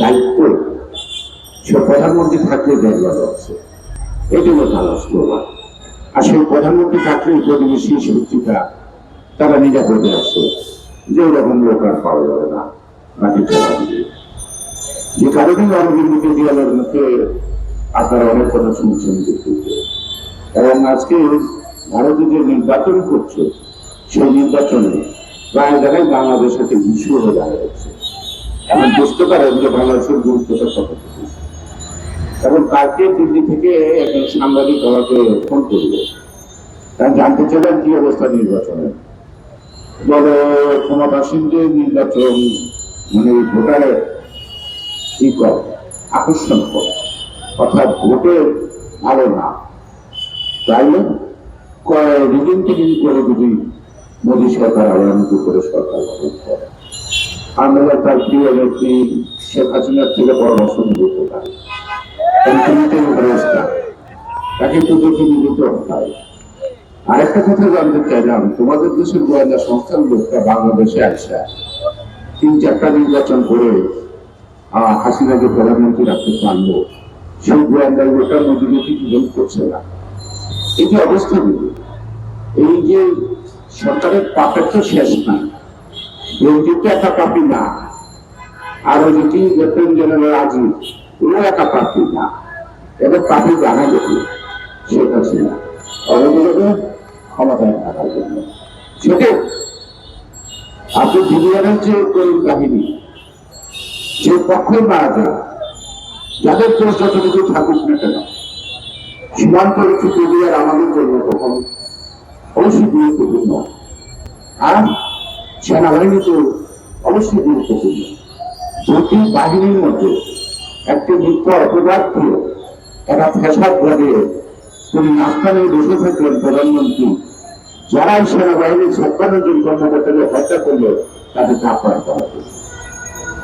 দায়িত্ব সে প্রধানমন্ত্রী থাকলে দেখবার আছে। এই জন্য তারা স্লোগান আর সেই প্রধানমন্ত্রী থাকলে প্রতিবেশী শক্তিটা তারা নিরাপদে আছে, যে এরকম লোক আর পাওয়া যাবে না, বাকি। যে কারণে অরবিন্দকে দিয়ালের মুখে আপনারা অনেক কথা শুনছেন এবং আজকে ভারতে যে নির্বাচন করছে, সেই নির্বাচনে প্রায় জায়গায় বাংলাদেশ একটা ইস্যু হয়ে দাঁড়িয়েছে। এখন বুঝতে পারেন যে বাংলাদেশের গুরুত্বটা কতটুকু এবং কালকে দিল্লি থেকে একজন সাংবাদিক আমাকে ফোন করল তারা জানতে চাইলেন কি অবস্থা নির্বাচনে। বলে ক্ষমতাসীনদের নির্বাচন মানে ভোটারের কি কর? আকর্ষণ কর। অর্থাৎ ভোটে ভালো না। তাইলে রিজিন টিজিন করে যদি মোদী সরকার আবার করে সরকার করে। আমরা তার প্রিয় নেত্রী শেখ হাসিনার থেকে পরামর্শ নিতে পারি। তাকে তো দেখে নিতে হয় আরেকটা কথা জানতে চাইলাম, তোমাদের দেশের গোয়েন্দা সংস্থার লোকটা বাংলাদেশে আসা। তিন চারটা নির্বাচন করে হাসিনাকে প্রধানমন্ত্রী রাখতে পারল। সেই গোয়েন্দা লোকটা মজুরি কিছু হেল্প করছে না? এই যে অবস্থাগুলো এই যে সরকারের পাপের তো শেষ নাই একা পাপি না। আর ওই যেটি লেফটেন্যান্ট জেনারেল না। এদের পাপি জানা অবগুলোকে ক্ষমতায় থাকার জন্য। সেটা যে কাহিনী? যে পক্ষে যাদের চোখ যতটুকু থাকুক না কেন? সীমান্ত রেখে বিরিয়ার আমাদের জন্য সেনাবাহিনী তো অবশ্যই গুরুত্বপূর্ণ দুটি বাহিনীর মধ্যে একটি মিথ্য অপরাধ দিয়ে একটা ফেসাদ ঘটিয়ে তিনি মাঝখানে বসে থাকলেন প্রধানমন্ত্রী। যারা এই সেনাবাহিনীর ছাপ্পান্ন জন কর্মকর্তাকে হত্যা করল তাদের আপ্যায়ন করা।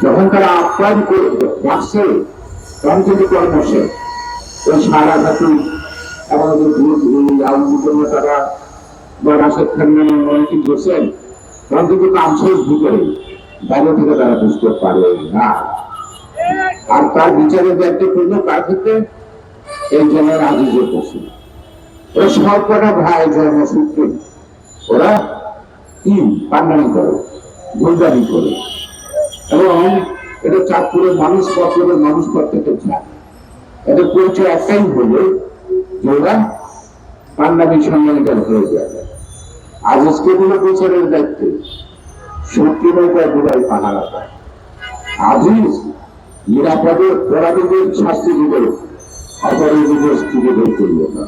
যখন তারা আপ্যায়ন করে রাখছে তখন কিন্তু কর্মসে ওই সারা খাতুন আমাদের আলমুদ্দিন তারা বা রাশেদ খান অনেকে করছেন তখন কিন্তু কাম শেষ ভিতরে বাইরে থেকে তারা বুঝতে পারে না। আর তার বিচারের দায়িত্ব করল কার ক্ষেত্রে এই জনের আজিজের পশু ওরা সব কটা ভাই জন্মসূত্রে ওরা কি পান্ডানি করে গোলদারি করে। এবং এটা চাঁদপুরের মানুষ পত্রের মানুষ পত্রকে চায় এদের পরিচয় একটাই হলো যে ওরা পান্ডামি সম্মানিত হয়ে যাবে আজিজকে দিল বিচারের দায়িত্বে শক্তি নৌকায় দুবাই পাহারা আজিজ নিরাপদে অপরাধীদের শাস্তি দিবে অপরাধীদের স্থিতি বের করল না।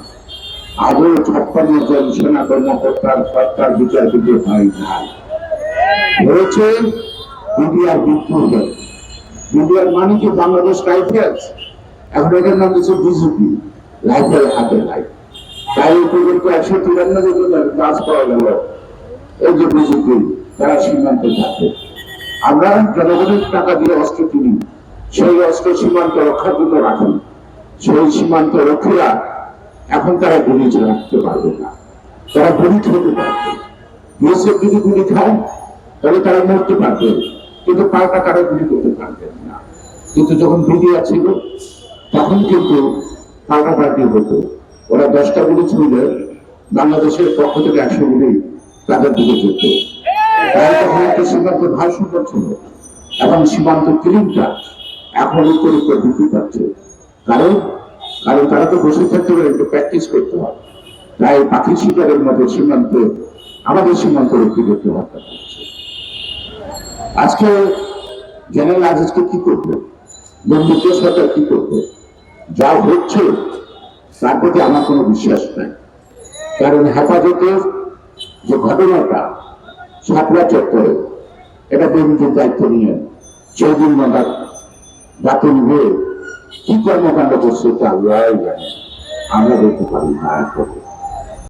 আজও ছাপ্পান্ন জন সেনা কর্মকর্তার সরকার বিচার দিতে হয় নাই। হয়েছে বিডিআর বিদ্রোহ বিডিআর মানে কি বাংলাদেশ রাইফেলস এখন এটার নাম হচ্ছে বিজেপি রাইফেল হাতে নাই। তাই এই পর্যন্ত একশো তিরানব্বই জনের কাজ করা গেল এই যে বিজেপি তারা সীমান্তে থাকে। আমরা জনগণের টাকা দিয়ে অস্ত্র কিনি, সেই অস্ত্র সীমান্ত রক্ষার জন্য রাখি। সেই সীমান্ত রক্ষীরা এখন তারা গুলি রাখতে পারবে না। তারা গুলি খেতে পারবে। বিএসএফ যদি গুলি খায়, তাহলে তারা মরতে পারবে। কিন্তু পাল্টা তারা গুলি করতে পারবেন না। কিন্তু যখন বিডিয়া ছিল, তখন কিন্তু পাল্টা পাল্টি হতো। ওরা দশটা গুলি ছুঁলে বাংলাদেশের পক্ষ থেকে একশো গুলি তাদের দিকে যেত সীমান্ত ভারসাম্য ছিল এবং সীমান্ত ক্লিনটা এখন উত্তর উত্তর বৃদ্ধি পাচ্ছে কারণ কারণ তারা তো বসে থাকতে পারে, একটু প্র্যাকটিস করতে হয় তাই পাখি শিকারের মতো সীমান্ত, আমাদের সীমান্ত রক্ষীদেরকে হত্যা করছে। আজকে জেনারেল আজিজকে কি করবে? বন্ধুত্ব সরকার কি করবে? যা হচ্ছে তার প্রতি আমার কোনো বিশ্বাস নাই। কারণ হেফাজতের যে ঘটনাটা সাতলা চত্বরে, এটা দেবীকে দায়িত্ব নিয়ে চৌদিন নাগাদ বাতিল হয়ে কি কর্মকাণ্ড করছে তা আমরা দেখতে পারি না